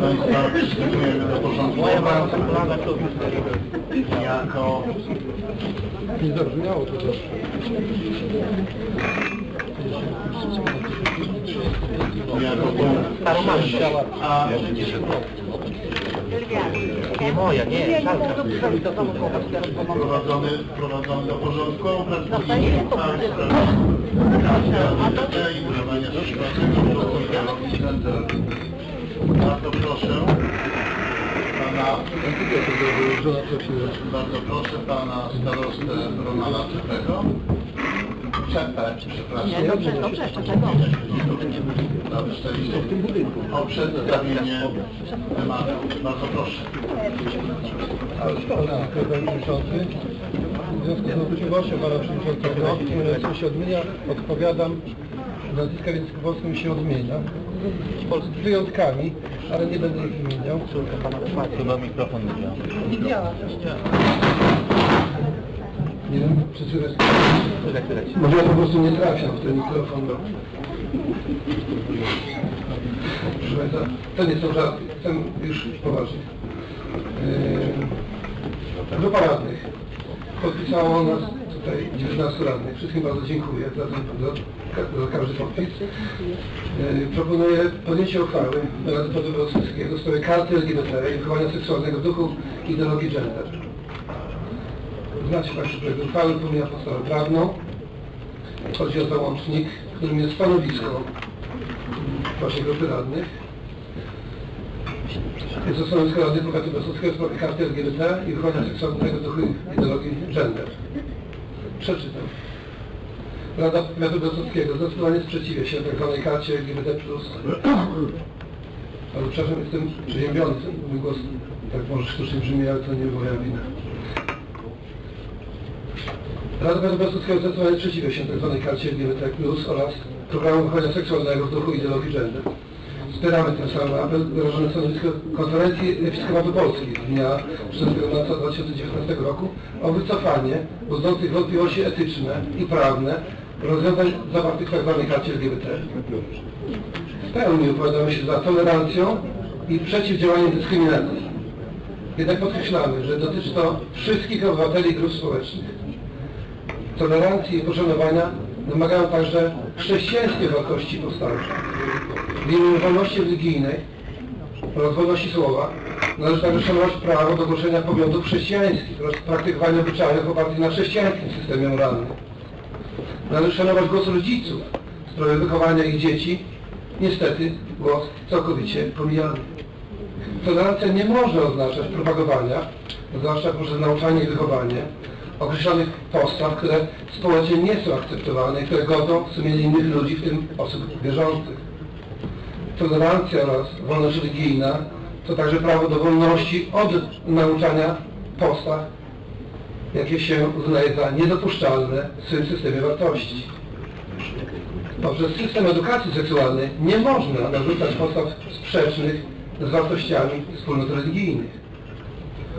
Państwa, przystępujemy do porządku obrad. Jako Nie zabrzmiało to też. jako punkt A Nie moja, nie, szalka. wprowadzony, wprowadzony do porządku obrad punkt A w sprawie karty i używania przypadków Bardzo proszę pana. Bardzo proszę pana starostę Ronala Czepego. Czepę, przepraszam. Nie, dobrze, dobrze? Dobrze, o przedstawienie tematu. Bardzo proszę. W związku z możliwością pana przewodniczącego, nazwisko się odmienia, odpowiadam. Nazwiska w języku polskim się odmienia. Z wyjątkami, ale nie będę ich wymieniał. Chyba mikrofon nie działa. Nie wiem, czy słychać. Może ja po prostu nie trafiam w ten mikrofon. Bo... To nie są żarty, chcę już poważnie. Grupa radnych podpisało nas tutaj 19 radnych. Wszystkim bardzo dziękuję za, za, za każdy podpis. Yy, Proponuję podjęcie uchwały Rady Podwodowskiego w sprawie karty LGBT i wychowania seksualnego w duchu ideologii gender. Znacie Państwo projekt uchwały, pomija podstawę prawną. Chodzi o załącznik, którym jest stanowisko właśnie grupy radnych. Jest to stanowisko Rady Powiatu Wrocławskiego w sprawie karty LGBT i wychowania seksualnego duchu ideologii gender. Przeczytam. Rada Wrocławskiego zdecydowanie sprzeciwia się tzw. karcie LGBT+. Ale przepraszam, jestem przeziębiony, mój głos tak może sztucznie brzmi, ale to nie moja wina. Rada Wrocławskiego zdecydowanie sprzeciwia się tzw. karcie LGBT+, oraz programu wychowania seksualnego w duchu ideologii gender. Wspieramy tym samym apel wyrażony w Konferencji Episkopatu Polski z dnia 16 marca 2019 roku o wycofanie budzących wątpliwości etyczne i prawne rozwiązań zawartych w tzw. karcie LGBT. W pełni opowiadamy się za tolerancją i przeciwdziałaniem dyskryminacji. Jednak podkreślamy, że dotyczy to wszystkich obywateli i grup społecznych. Tolerancji i poszanowania wymagają także chrześcijańskie wartości podstawowe. W imieniu wolności religijnej oraz wolności słowa należy także szanować prawo do głoszenia poglądów chrześcijańskich oraz praktykowania obyczajów opartych na chrześcijańskim systemie moralnym. Należy szanować głos rodziców w sprawie wychowania ich dzieci. Niestety głos całkowicie pomijany. Tolerancja nie może oznaczać propagowania, zwłaszcza poprzez nauczanie i wychowanie, określonych postaw, które społecznie nie są akceptowane i które godzą sumienie innych ludzi, w tym osób wierzących. Tolerancja oraz wolność religijna to także prawo do wolności od nauczania postaw, jakie się uznaje za niedopuszczalne w systemie wartości. Poprzez system edukacji seksualnej nie można narzucać postaw sprzecznych z wartościami wspólnot religijnych.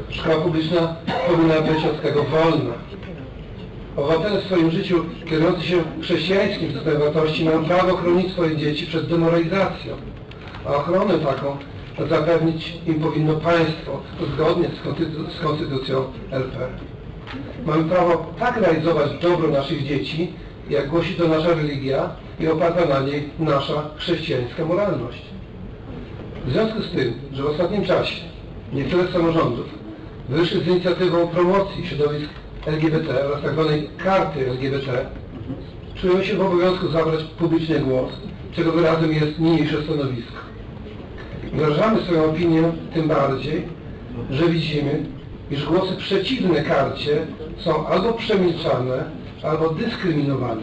Szkoła publiczna powinna być od tego wolna. Obywatele w swoim życiu kierujący się chrześcijańskim systemem wartości mają prawo chronić swoje dzieci przed demoralizacją, a ochronę taką zapewnić im powinno państwo zgodnie z, konstytu z konstytucją RP. Mamy prawo tak realizować dobro naszych dzieci, jak głosi to nasza religia i oparta na niej nasza chrześcijańska moralność. W związku z tym, że w ostatnim czasie niektóre samorządów wyszły z inicjatywą promocji środowisk LGBT oraz tzw. karty LGBT, czują się w obowiązku zabrać publicznie głos, czego wyrazem jest niniejsze stanowisko. Wyrażamy swoją opinię tym bardziej, że widzimy, iż głosy przeciwne karcie są albo przemilczane, albo dyskryminowane,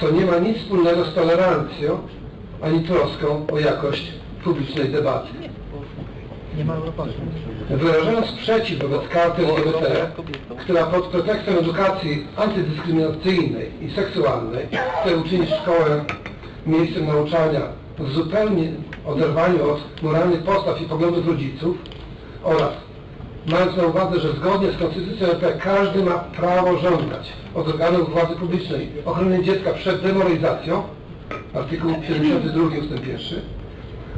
co nie ma nic wspólnego z tolerancją, ani troską o jakość publicznej debaty. Nie ma. Wyrażając sprzeciw wobec karty LGBT, która pod pretekstem edukacji antydyskryminacyjnej i seksualnej chce uczynić szkołę miejscem nauczania w zupełnie oderwaniu od moralnych postaw i poglądów rodziców oraz mając na uwadze, że zgodnie z Konstytucją RP każdy ma prawo żądać od organów władzy publicznej ochrony dziecka przed demoralizacją, artykuł 72 ust. 1,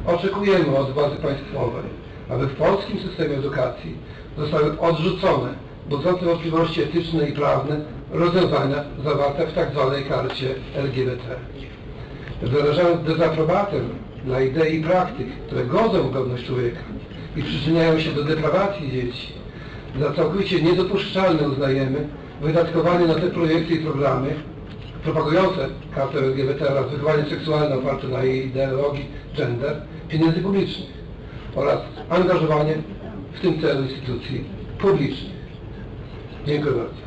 Oczekujemy od władzy państwowej, aby w polskim systemie edukacji zostały odrzucone budzące wątpliwości etyczne i prawne rozwiązania zawarte w tzw. karcie LGBT. Wyrażając dezaprobatę dla idei i praktyk, które godzą godność człowieka i przyczyniają się do deprawacji dzieci, za całkowicie niedopuszczalne uznajemy wydatkowanie na te projekty i programy propagujące kartę LGBT oraz wychowanie seksualne oparte na jej ideologii gender pieniędzy publicznych oraz angażowanie w tym celu instytucji publicznych. Dziękuję bardzo.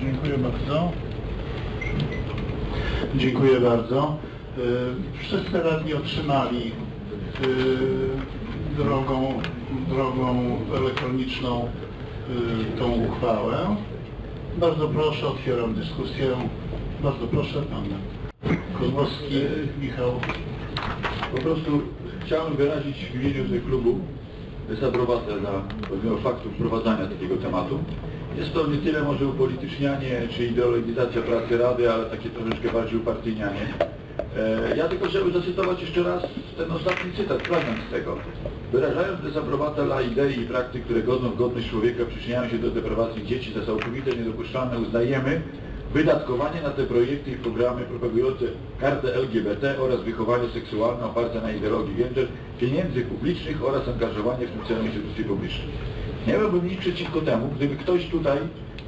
Dziękuję bardzo. Dziękuję bardzo. Y, Wszyscy radni otrzymali y, drogą, drogą elektroniczną y, tą uchwałę. Bardzo proszę, otwieram dyskusję. Bardzo proszę, pan Kozłowski, Michał. Po prostu chciałem wyrazić w imieniu klubu dezaprobatę dla faktu wprowadzania takiego tematu. Jest to nie tyle może upolitycznianie czy ideologizacja pracy Rady, ale takie troszeczkę bardziej upartyjnianie. E, ja tylko chciałbym zacytować jeszcze raz ten ostatni cytat, fragment z tego. Wyrażając dezaprobatę dla idei i praktyk, które godzą w godność człowieka, przyczyniają się do deprawacji dzieci za całkowite niedopuszczalne, uznajemy wydatkowanie na te projekty i programy propagujące kartę LGBT oraz wychowanie seksualne oparte na ideologii gender, pieniędzy publicznych oraz angażowanie w instytucji publicznych. Nie miałbym nic przeciwko temu, gdyby ktoś tutaj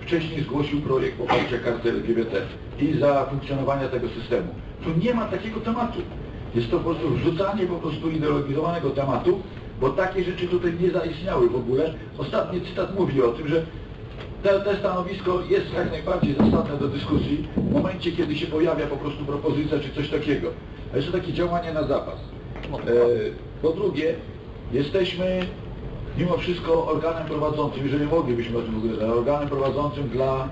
wcześniej zgłosił projekt poparcia karty LGBT i za funkcjonowania tego systemu. Tu nie ma takiego tematu. Jest to po prostu wrzucanie po prostu ideologizowanego tematu, bo takie rzeczy tutaj nie zaistniały w ogóle. Ostatni cytat mówi o tym, że te, te stanowisko jest jak najbardziej zasadne do dyskusji w momencie, kiedy się pojawia po prostu propozycja czy coś takiego. A jeszcze takie działanie na zapas. E, po drugie, jesteśmy mimo wszystko organem prowadzącym, jeżeli moglibyśmy o tym ale organem prowadzącym dla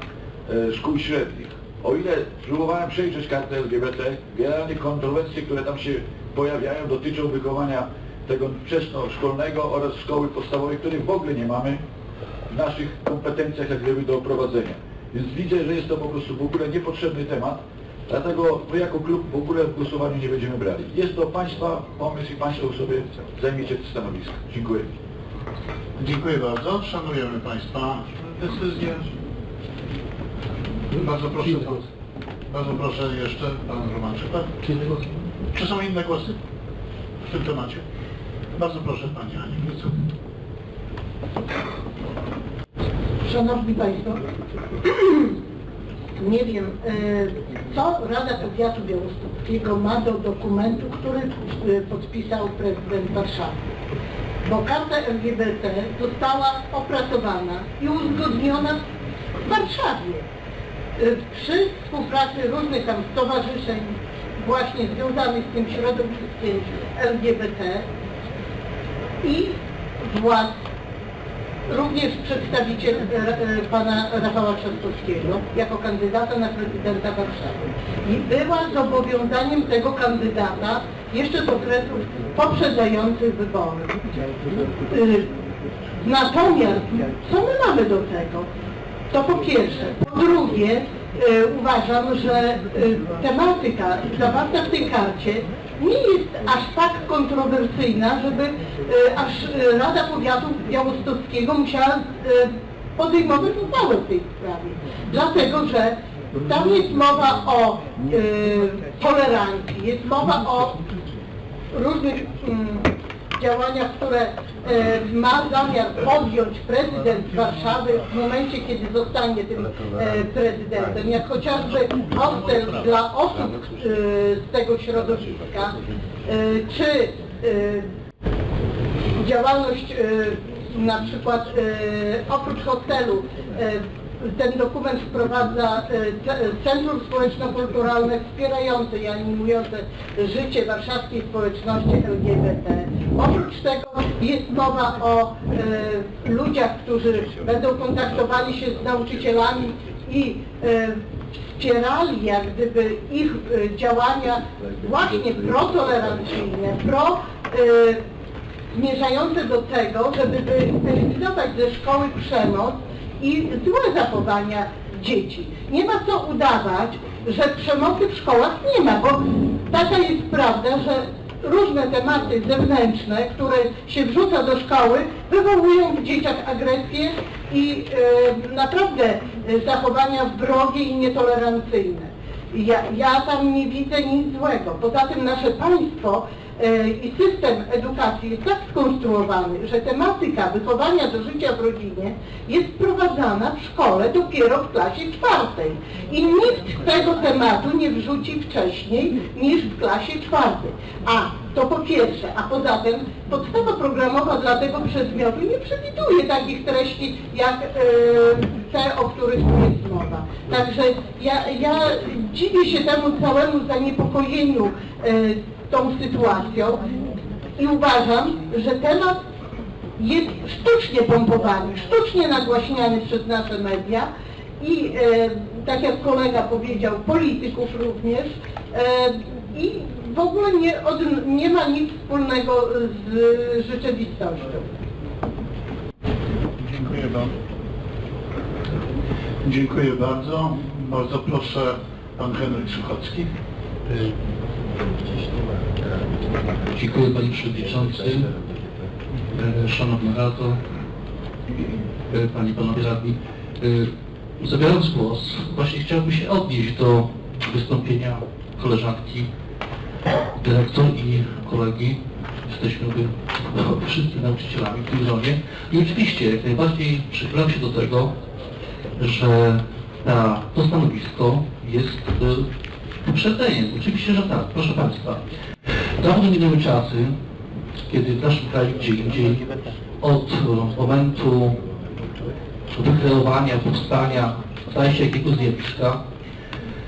e, szkół średnich. O ile próbowałem przejrzeć kartę LGBT, generalnie kontrowersje, które tam się pojawiają, dotyczą wychowania tego wczesnoszkolnego oraz szkoły podstawowej, których w ogóle nie mamy w naszych kompetencjach jak gdyby do prowadzenia. Więc widzę, że jest to po prostu w ogóle niepotrzebny temat, dlatego my jako klub w ogóle w głosowaniu nie będziemy brali. Jest to Państwa pomysł i Państwo sobie zajmiecie to stanowisko. Dziękuję. Dziękuję bardzo. Szanujemy Państwa decyzję. Bardzo proszę. Bardzo proszę jeszcze Pan Romanczyk. Czy są inne głosy w tym temacie? Bardzo proszę Pani Ani. Szanowni Państwo, nie wiem, e, co Rada Powiatu Białostockiego ma do dokumentu, który e, podpisał prezydent Warszawy. Bo karta LGBT została opracowana i uzgodniona w Warszawie e, przy współpracy różnych tam stowarzyszeń właśnie związanych z tym środowiskiem LGBT i władz również przedstawiciel e, e, pana Rafała Trzaskowskiego jako kandydata na prezydenta Warszawy. I była zobowiązaniem tego kandydata jeszcze z okresów poprzedzających wybory. Y, Natomiast co my mamy do tego? To po pierwsze. Po drugie, e, uważam, że e, tematyka zawarta w tej karcie nie jest aż tak kontrowersyjna, żeby e, aż e, Rada Powiatu Białostockiego musiała e, podejmować uchwałę w tej sprawie. Dlatego, że tam jest mowa o e, tolerancji, jest mowa o różnych mm, działaniach, które e, ma zamiar podjąć prezydent Warszawy w momencie, kiedy zostanie tym e, prezydentem, jak chociażby hostel dla osób e, z tego środowiska, czy działalność na przykład oprócz hotelu e, ten dokument wprowadza e, ce- Centrum Społeczno-Kulturalne wspierające i animujące życie warszawskiej społeczności LGBT. Oprócz tego jest mowa o e, ludziach, którzy będą kontaktowali się z nauczycielami i e, wspierali jak gdyby ich działania właśnie protolerancyjne, pro zmierzające do tego, żeby wyeliminować ze szkoły przemoc i złe zachowania dzieci. Nie ma co udawać, że przemocy w szkołach nie ma, bo taka jest prawda, że różne tematy zewnętrzne, które się wrzuca do szkoły, wywołują w dzieciach agresję i e, naprawdę e, zachowania wrogie i nietolerancyjne. Ja, ja tam nie widzę nic złego. Poza tym nasze państwo i system edukacji jest tak skonstruowany, że tematyka wychowania do życia w rodzinie jest wprowadzana w szkole dopiero w klasie czwartej. I nikt tego tematu nie wrzuci wcześniej niż w klasie czwartej. A to po pierwsze, a poza tym podstawa programowa dla tego przedmiotu nie przewiduje takich treści jak e, te, o których tu jest mowa. Także ja, ja dziwię się temu całemu zaniepokojeniu e, tą sytuacją i uważam, że temat jest sztucznie pompowany, sztucznie nagłaśniany przez nasze media i e, tak jak kolega powiedział, polityków również e, i w ogóle nie, od, nie ma nic wspólnego z rzeczywistością. Dziękuję bardzo. Dziękuję bardzo. Bardzo proszę pan Henryk Suchocki. Dziękuję Panie Przewodniczący, Szanowna Rado, Panie Panowie Radni. Zabierając głos, właśnie chciałbym się odnieść do wystąpienia koleżanki dyrektor i kolegi. Jesteśmy wszyscy nauczycielami w tym gronie. I oczywiście jak najbardziej przychylam się do tego, że ta, to stanowisko jest e, uprzedzeniem. Oczywiście, że tak, proszę Państwa. Dawno minęły czasy, kiedy w naszym kraju gdzie indziej od momentu wykreowania, powstania, staje się jakiegoś zjawiska,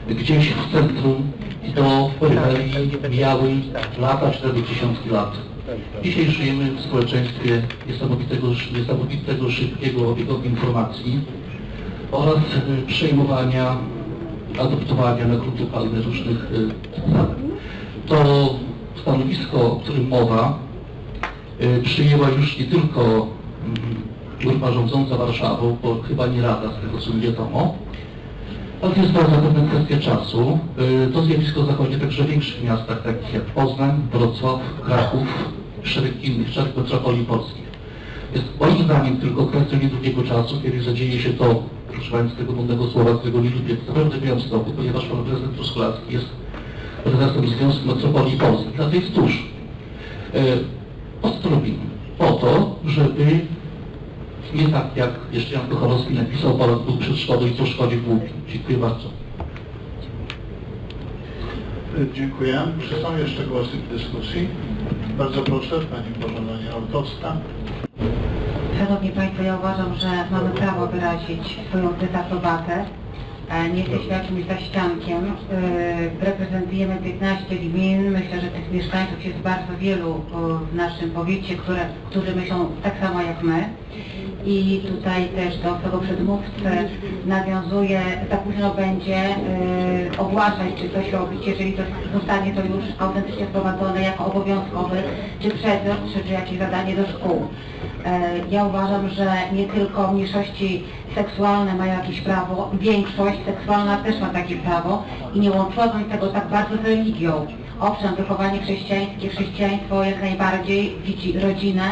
gdzieś w centrum do peryferii mijały lata czy nawet dziesiątki lat. Dzisiaj żyjemy w społeczeństwie niesamowitego, niesamowitego szybkiego obiegu informacji oraz przejmowania, adoptowania palny różnych y. To stanowisko, o którym mowa, y, przyjęła już nie tylko mm, grupa rządząca Warszawą, bo chyba nie Rada, z tego co mi wiadomo, ale to jest to zapewne kwestia czasu. Y, To zjawisko zachodzi także w większych miastach, takich jak Poznań, Wrocław, Kraków, szereg innych, szereg metropolii polskich. Jest moim zdaniem tylko kwestią niedługiego czasu, kiedy zadzieje się to, używając tego modnego słowa, którego nie lubię, zapewne w Białymstoku, ponieważ pan prezydent Truskolaski jest prezydentem Związku Metropolii Polskich, a to jest tuż. E, Po co to robimy? Po to, żeby nie tak jak jeszcze Jan Kochanowski napisał, Polak był przed szkodą i co szkodzi głupi. Dziękuję bardzo. Dziękuję. Czy są jeszcze głosy w dyskusji? Bardzo proszę, Pani Bożena Altowska. Szanowni Państwo, ja uważam, że mamy prawo wyrazić swoją dezaprobatę. E, Nie jesteśmy jakimś zaściankiem. E, Reprezentujemy 15 gmin. Myślę, że tych mieszkańców jest bardzo wielu o, w naszym powiecie, które, którzy myślą tak samo jak my. I tutaj też do tego przedmówcy nawiązuje, za późno będzie e, ogłaszać, czy coś robić, jeżeli to zostanie to już autentycznie wprowadzone jako obowiązkowy, czy przedmiot, czy, czy jakieś zadanie do szkół. E, Ja uważam, że nie tylko mniejszości seksualne mają jakieś prawo, większość seksualna też ma takie prawo i nie łącząc tego tak bardzo z religią. Owszem, wychowanie chrześcijańskie, chrześcijaństwo jak najbardziej widzi rodzinę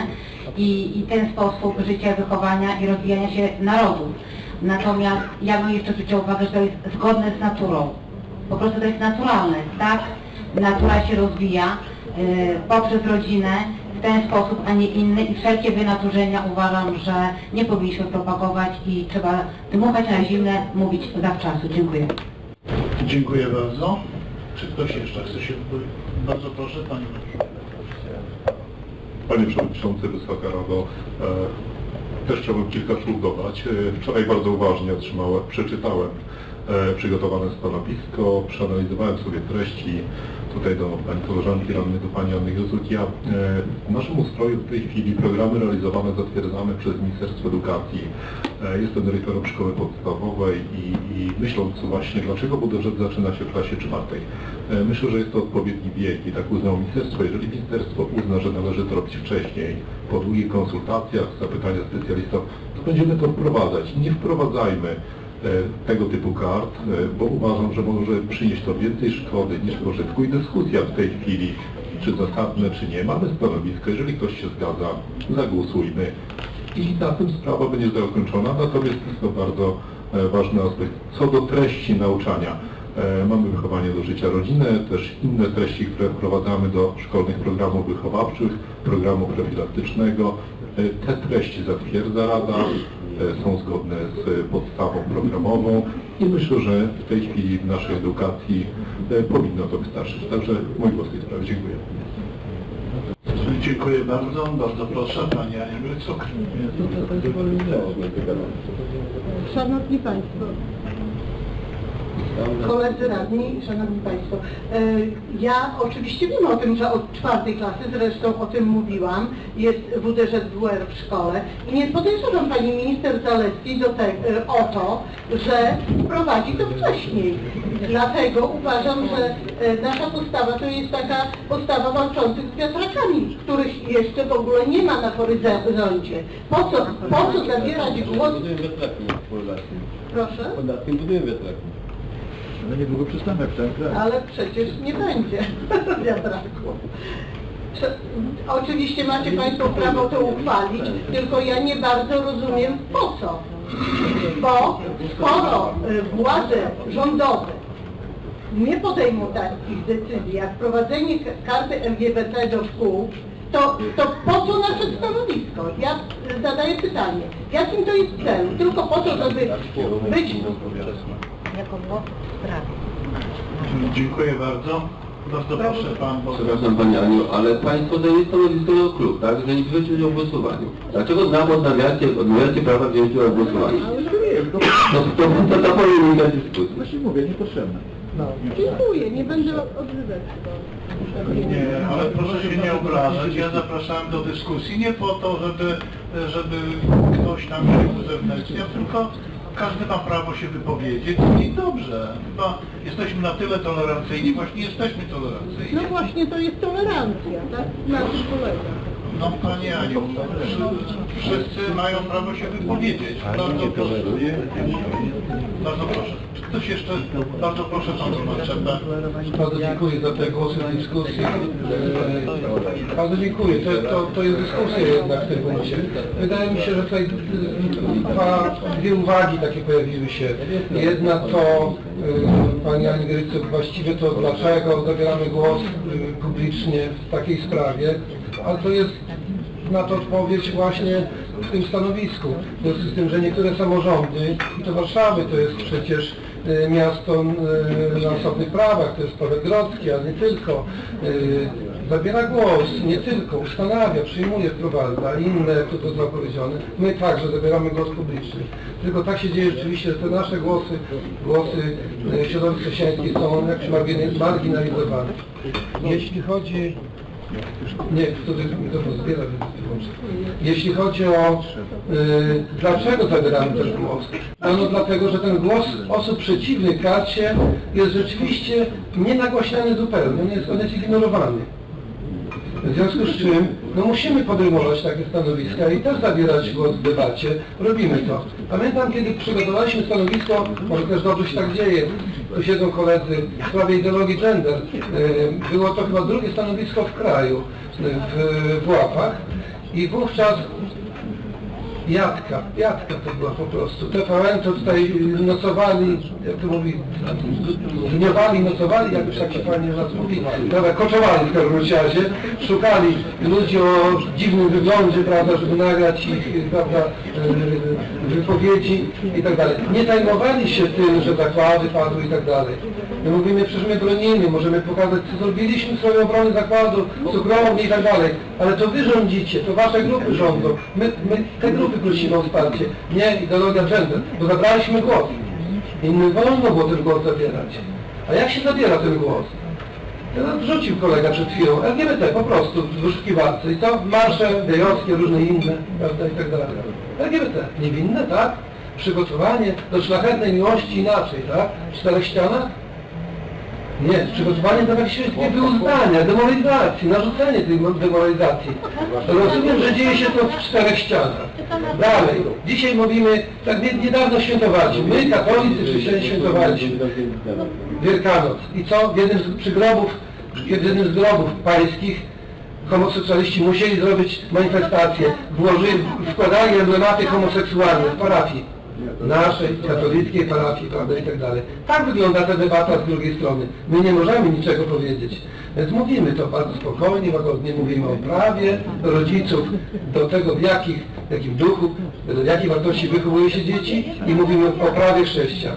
i, i ten sposób życia, wychowania i rozwijania się narodów. Natomiast ja bym jeszcze zwróciła uwagę, że to jest zgodne z naturą. Po prostu to jest naturalne, tak? Natura się rozwija y, poprzez rodzinę w ten sposób, a nie inny i wszelkie wynaturzenia uważam, że nie powinniśmy propagować i trzeba dmuchać na zimne, mówić zawczasu. Dziękuję. Dziękuję bardzo. Czy ktoś jeszcze chce się wypowiedzieć? Bardzo proszę, Pani Bożena. Panie Przewodniczący, Wysoka Rado, e, też chciałbym kilka słów dodać. E, Wczoraj bardzo uważnie otrzymałem, przeczytałem e, przygotowane stanowisko, przeanalizowałem sobie treści tutaj do Pani koleżanki radnej, do Pani Anny. Ja, e, w naszym ustroju w tej chwili programy realizowane zatwierdzamy przez Ministerstwo Edukacji. E, Jestem dyrektorem szkoły podstawowej i, i myśląc właśnie, dlaczego budżet zaczyna się w klasie czwartej. E, Myślę, że jest to odpowiedni wiek i tak uznało ministerstwo. Jeżeli ministerstwo uzna, że należy to robić wcześniej, po długich konsultacjach, zapytania specjalistów, to będziemy to wprowadzać. Nie wprowadzajmy tego typu kart, e, bo uważam, że może przynieść to więcej szkody niż pożytku i dyskusja w tej chwili czy zasadne, czy nie. Mamy stanowisko, jeżeli ktoś się zgadza, zagłosujmy i na tym sprawa będzie zakończona. Natomiast jest to bardzo e, ważny aspekt. Co do treści nauczania, e, mamy wychowanie do życia rodziny, też inne treści, które wprowadzamy do szkolnych programów wychowawczych, programu profilaktycznego. E, Te treści zatwierdza Rada, e, są zgodne z podstawą programową i myślę, że w tej chwili w naszej edukacji e, powinno to wystarczyć. Także mój głos w tej sprawie. Dziękuję. Dziękuję bardzo. Bardzo proszę, Pani Ania Grycuk. Szanowni Państwo, koledzy radni, Szanowni Państwo, e, ja oczywiście wiem o tym, że od czwartej klasy, zresztą o tym mówiłam, jest WDŻWR w szkole i nie podejrzewam Pani Minister Zalewskiej do te, e, o to, że prowadzi to wcześniej. Dlatego uważam, że e, nasza postawa to jest taka postawa walczących z wiatrakami, których jeszcze w ogóle nie ma na horyzoncie. Po co, po co zabierać głos... Proszę? Podatkiem budujemy wiatraki. No niedługo przystąpię w ten kraj. Ale przecież nie będzie wiatraku. Prze- Oczywiście macie Państwo prawo to uchwalić, tylko ja nie bardzo rozumiem po co. Bo skoro y, władze rządowe nie podejmą takich decyzji, jak wprowadzenie karty LGBT do szkół, to, to po co nasze stanowisko? Ja y, zadaję pytanie, jakim to jest celu? Tylko po to, żeby być Jako głos w sprawie. Dziękuję bardzo. Bardzo proszę, Pan poseł. Przepraszam Pani Aniu, ale Państwo zajęli stanowisko do klub, tak? Że nie wzięcie udziału w głosowaniu. Dlaczego nam odmawiacie, odmawiacie prawa wzięcia udziału w głosowaniu? To, to, to ta polemika dyskusji. Właśnie mówię, niepotrzebne. Dziękuję, nie będę odzywać. Nie, ale proszę się nie obrażać. Ja zapraszałem do dyskusji nie po to, żeby, żeby ktoś tam się uzewnętrzniał, tylko każdy ma prawo się wypowiedzieć i dobrze. Chyba jesteśmy na tyle tolerancyjni, właśnie jesteśmy tolerancyjni. No właśnie to jest tolerancja, tak? Na tym polega. No Pani Aniu, wszy- wszyscy mają prawo się wypowiedzieć. Bardzo proszę. Bardzo proszę. Ktoś jeszcze? Bardzo proszę Pan Roman Czepę. Bardzo dziękuję za te głosy w dyskusji. E, Bardzo dziękuję. To, to, to jest dyskusja jednak w tym punkcie. Wydaje mi się, że tutaj dwa, dwie uwagi takie pojawiły się. Jedna to e, Pani Ani Grycuk, właściwie to dlaczego zabieramy głos e, publicznie w takiej sprawie, ale to jest na to odpowiedź właśnie w tym stanowisku. W związku z tym, że niektóre samorządy, i to Warszawy to jest przecież miasto e, na osobnych prawach, to jest Paweł Grodzki, ale nie tylko, e, zabiera głos, nie tylko, ustanawia, przyjmuje, wprowadza, inne, jak to zostało powiedziane. My także zabieramy głos publiczny. Tylko tak się dzieje rzeczywiście, że te nasze głosy, głosy środowisk chrześcijańskich są jakś marginalizowane. Jeśli chodzi nie, wtedy mikrofon zbiera, więc. Jeśli chodzi o y, dlaczego zabieramy ten głos, no, no dlatego, że ten głos osób przeciwnych karcie jest rzeczywiście nienagłaśniany zupełnie, on jest, on jest ignorowany. W związku z czym no musimy podejmować takie stanowiska i też zabierać głos w debacie. Robimy to. Pamiętam, kiedy przygotowaliśmy stanowisko, może też dobrze się tak dzieje, tu siedzą koledzy w sprawie ideologii gender. E, Było to chyba drugie stanowisko w kraju, w, w łapach i wówczas Jadka, Jadka to była po prostu. TVN to tutaj nocowali, jak to mówi, dniowali, nocowali, jak już tak się fajnie nas mówi, prawda, koczowali w każdym razie, szukali ludzi o dziwnym wyglądzie, prawda, żeby nagrać ich, prawda, e, wypowiedzi i tak dalej. Nie zajmowali się tym, że zakłady padły i tak dalej. My mówimy, przecież my bronimy, możemy pokazać, co zrobiliśmy w swojej obronie zakładu, cukrowni i tak dalej, ale to wy rządzicie, to wasze grupy rządzą. My, my te grupy prosimy o wsparcie, nie ideologia gender, bo zabraliśmy głos. Innym wolno było ten głos zabierać. A jak się zabiera ten głos? Teraz wrzucił kolega przed chwilą, LGBT po prostu w wyszukiwarce i to marsze gejowskie, różne inne, prawda, i tak dalej. LGBT, niewinne, tak? Przygotowanie do szlachetnej miłości inaczej, tak? W czterech ścianach? Nie, przygotowanie do jakiegoś wyuzdania, demoralizacji, narzucenie tej demoralizacji. Rozumiem, że dzieje się to w czterech ścianach. Dalej, dzisiaj mówimy, tak nie- niedawno świętowaliśmy, my katolicy chrześcijanie świętowaliśmy Wielkanoc. I co? W jednym z kiedy w jednym z grobów pańskich homoseksualiści musieli zrobić manifestację, włożyli, wkładali emblematy homoseksualne w parafii naszej, katolickiej parafii, prawda, i tak dalej. Tak wygląda ta debata z drugiej strony. My nie możemy niczego powiedzieć. Więc mówimy to bardzo spokojnie, łagodnie, mówimy o prawie rodziców do tego, w, jakich, w jakim duchu, w jakiej wartości wychowuje się dzieci i mówimy o prawie chrześcijan.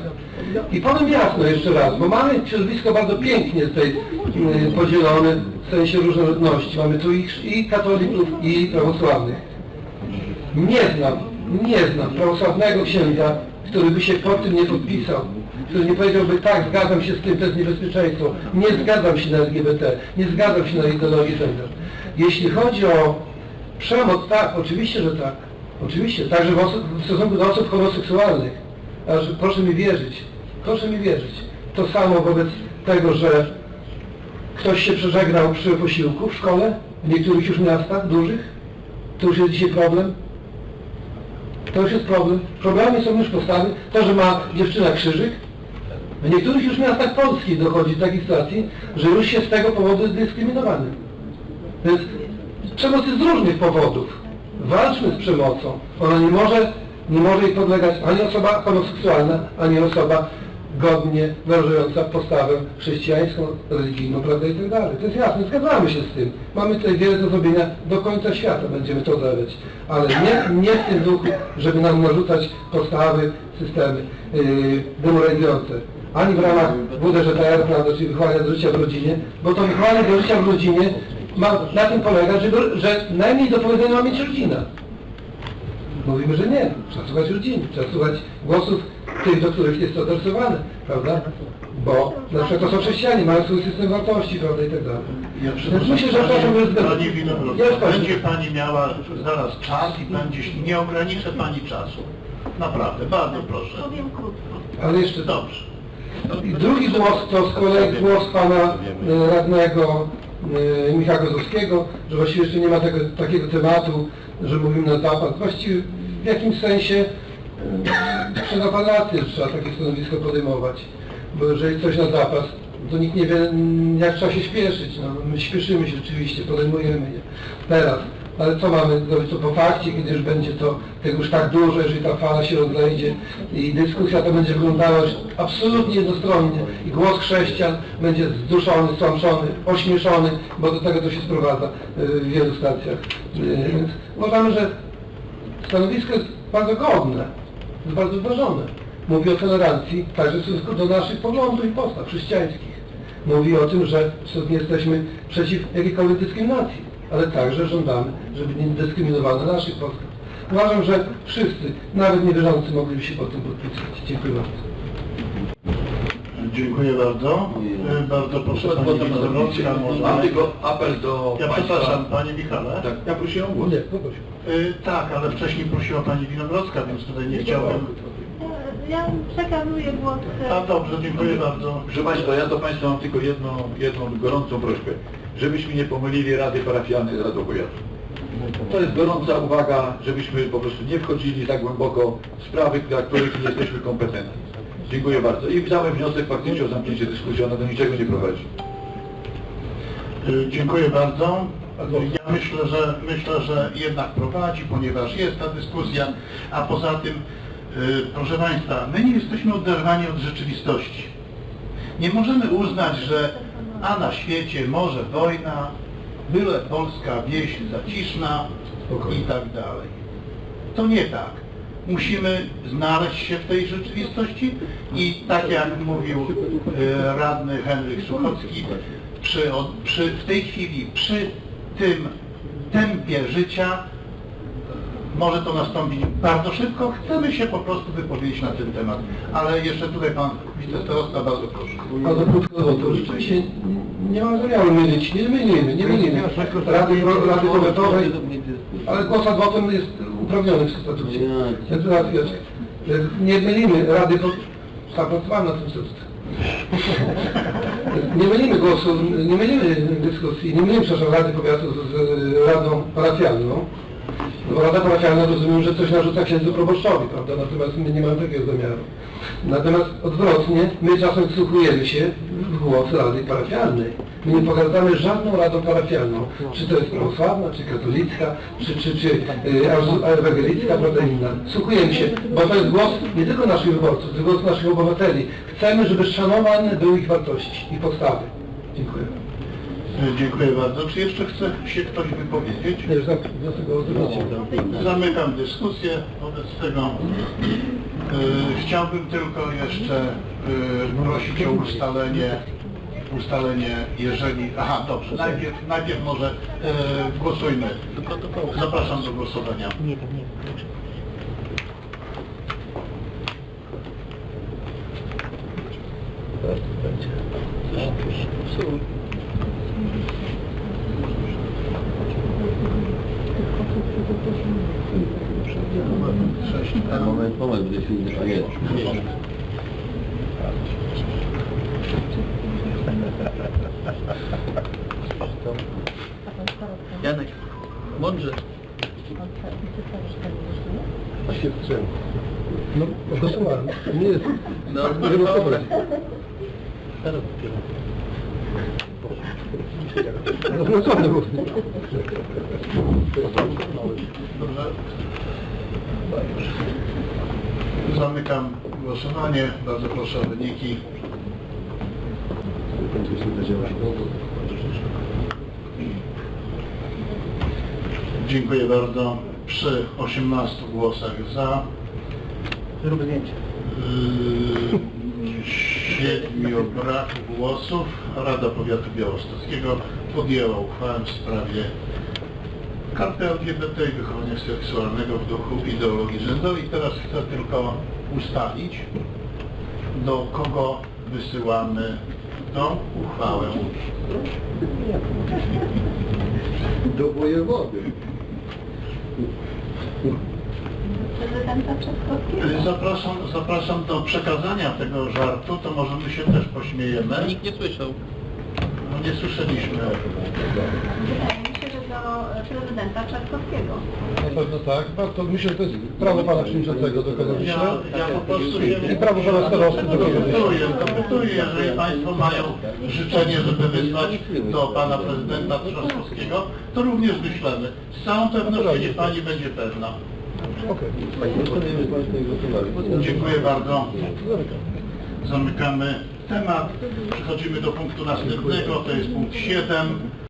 I powiem jasno jeszcze raz, bo mamy środowisko bardzo pięknie tutaj y, podzielone w sensie różnorodności. Mamy tu i, i katolików, i prawosławnych. Nie znam, nie znam prawosławnego księdza, który by się pod tym nie podpisał, który nie powiedziałby tak, zgadzam się z tym, to jest niebezpieczeństwo, nie zgadzam się na LGBT, nie zgadzam się na ideologię gender. Jeśli chodzi o przemoc, tak, oczywiście, że tak. Oczywiście, także w, w stosunku do osób homoseksualnych. Proszę mi wierzyć, proszę mi wierzyć. To samo wobec tego, że ktoś się przeżegnał przy posiłku w szkole, w niektórych już miastach dużych, to już jest dzisiaj problem. To już jest problem. Problemem są już postawy. To, że ma dziewczyna krzyżyk. W niektórych już miastach Polski dochodzi do takiej sytuacji, że już się z tego powodu jest dyskryminowany. Więc przemoc jest z różnych powodów. Walczmy z przemocą. Ona nie może, nie może jej podlegać ani osoba homoseksualna, ani osoba godnie wyrażająca postawę chrześcijańską, religijną, prawda i tak dalej. To jest jasne, zgadzamy się z tym. Mamy tutaj wiele do zrobienia, do końca świata będziemy to odrabiać. Ale nie, nie w tym duchu, żeby nam narzucać postawy, systemy yy, demoralizujące. Ani w ramach WDŻTR, prawda, czyli wychowania do życia w rodzinie, bo to wychowanie do życia w rodzinie ma na tym polegać, że, że najmniej do powiedzenia ma mieć rodzina. Mówimy, że nie. Trzeba słuchać rodziny, trzeba słuchać głosów tych, do których jest to adresowane, prawda? Bo na przykład to są chrześcijanie, mają swój system wartości, prawda, i tak dalej. Ja Więc myślę, że przepraszam, że Pani Winogrocka, Jest pani- będzie Pani miała zaraz czas i będzie, nie ograniczę Pani czasu. Naprawdę, bardzo proszę. Powiem krótko. Ale jeszcze Dobrze. I drugi głos to z kolei głos pana e, radnego e, Michała Gozowskiego, że właściwie jeszcze nie ma tego, takiego tematu, że mówimy na zapas. Właściwie w jakimś sensie e, przez apelację trzeba takie stanowisko podejmować, bo jeżeli coś na zapas, to nikt nie wie jak trzeba się śpieszyć. No, my śpieszymy się oczywiście, podejmujemy je teraz. Ale co mamy zrobić to po fakcie, kiedy już będzie to tego już tak dużo, jeżeli ta fala się rozejdzie i dyskusja to będzie wyglądała już absolutnie jednostronnie i głos chrześcijan będzie zduszony, stłamszony, ośmieszony, bo do tego to się sprowadza y, w wielu stacjach. Y, Więc uważamy, że stanowisko jest bardzo godne, jest bardzo wyważone. Mówi o tolerancji także w stosunku do naszych poglądów i postaw chrześcijańskich. Mówi o tym, że absolutnie jesteśmy przeciw jakiejkolwiek dyskryminacji, ale także żądamy, żeby nie dyskryminowano naszych postaw. Uważam, że wszyscy, nawet niewierzący, mogliby się pod tym podpisać. Dziękuję bardzo. Dziękuję bardzo. E, Bardzo proszę Pani Winogrocka, Mam może... tylko apel do Ja Państwa. przepraszam, Panie Michale. Tak, ja prosiłem o głos. Nie, poprosił. E, Tak, ale wcześniej prosiła Pani Winogrocka, więc tutaj nie chciałem... Ja przekazuję głos. A dobrze, dziękuję bardzo. Proszę Państwa, ja do Państwa mam tylko jedną, jedną gorącą prośbę, żebyśmy nie pomylili Rady Parafialnej z Radą Powiatu. To jest gorąca uwaga, żebyśmy po prostu nie wchodzili za głęboko w sprawy, dla których nie jesteśmy kompetentni. Dziękuję bardzo. I wziąłem wniosek faktycznie o zamknięcie dyskusji, ona do niczego nie prowadzi. Y, Dziękuję bardzo. Ja myślę, że myślę, że jednak prowadzi, ponieważ jest ta dyskusja, a poza tym, y, proszę Państwa, my nie jesteśmy oderwani od rzeczywistości. Nie możemy uznać, że a na świecie może wojna, byle polska wieś zaciszna i tak dalej. To nie tak. Musimy znaleźć się w tej rzeczywistości i tak jak mówił e, radny Henryk Suchocki, przy, przy, w tej chwili przy tym tempie życia może to nastąpić bardzo szybko. Chcemy się po prostu wypowiedzieć na ten temat. Ale jeszcze tutaj pan wicestarosta, bardzo proszę. Bardzo krótko, to rzeczywiście nie- mam zamiaru mylić, nie mylimy, nie mylimy. Rady, Rady Powiatowej, ale głos ad vocem jest uprawniony w statucie. Więc raz jest, nie mylimy Rady, zapracowałem na tym statucie. Nie mylimy głosu, nie mylimy dyskusji, nie mylimy przepraszam Rady Powiatu z, z Radą Parafialną. No Rada Parafialna rozumiem, że coś narzuca księdzu proboszczowi, prawda? Natomiast my nie mamy takiego zamiaru. Natomiast odwrotnie, my czasem wsłuchujemy się w głos Rady Parafialnej. My nie pogadzamy z żadną radą parafialną, czy to jest prawosławna, czy katolicka, czy, czy, czy y, ewangelicka, prawda inna. Wsłuchujemy się, bo to jest głos nie tylko naszych wyborców, jest głos naszych obywateli. Chcemy, żeby szanowane były ich wartości i podstawy. Dziękuję. Dziękuję bardzo. Czy jeszcze chce się ktoś wypowiedzieć? Nie, już tak, wniosek o odwrócenie. Zamykam dyskusję. Wobec tego e, chciałbym tylko jeszcze e, prosić o ustalenie, ustalenie, jeżeli... Aha, dobrze. Najpierw, najpierw może e, głosujmy. Zapraszam do głosowania. Nie, nie. Sześć. Moment, moment, gdzie się nie jest. Janek, mądrze. A się wstrzymał. No, głosowałem. Nie jest. No, nie głosować. Teraz dopiero. No, głosowałem. Dobrze. Zamykam głosowanie. Bardzo proszę o wyniki. Dziękuję bardzo. Przy 18 głosach za, Zrób zdjęcie. yy, siedmiu braku głosów, Rada Powiatu Białostockiego podjęła uchwałę w sprawie karty LGBT i wychowania seksualnego w duchu ideologii genderowej. I teraz chcę tylko ustalić, do kogo wysyłamy tą uchwałę. Do wojewody. Zapraszam, zapraszam do przekazania tego żartu, to może my się też pośmiejemy. Nikt nie słyszał. No nie słyszeliśmy. Wydaje mi się, że do prezydenta Trzaskowskiego. Na pewno tak. To myślę, że to jest prawo pana przewodniczącego, do kogo Ja, wyślę. ja po prostu się I prawo pana starosty, do kogo. Dopytuję, dopytuję, jeżeli Państwo mają życzenie, żeby wysłać do Pana Prezydenta Trzaskowskiego, to również wyślemy. Z całą pewnością niech Pani będzie pewna. Dziękuję bardzo. Zamykamy temat. Przechodzimy do punktu następnego, to jest punkt 7.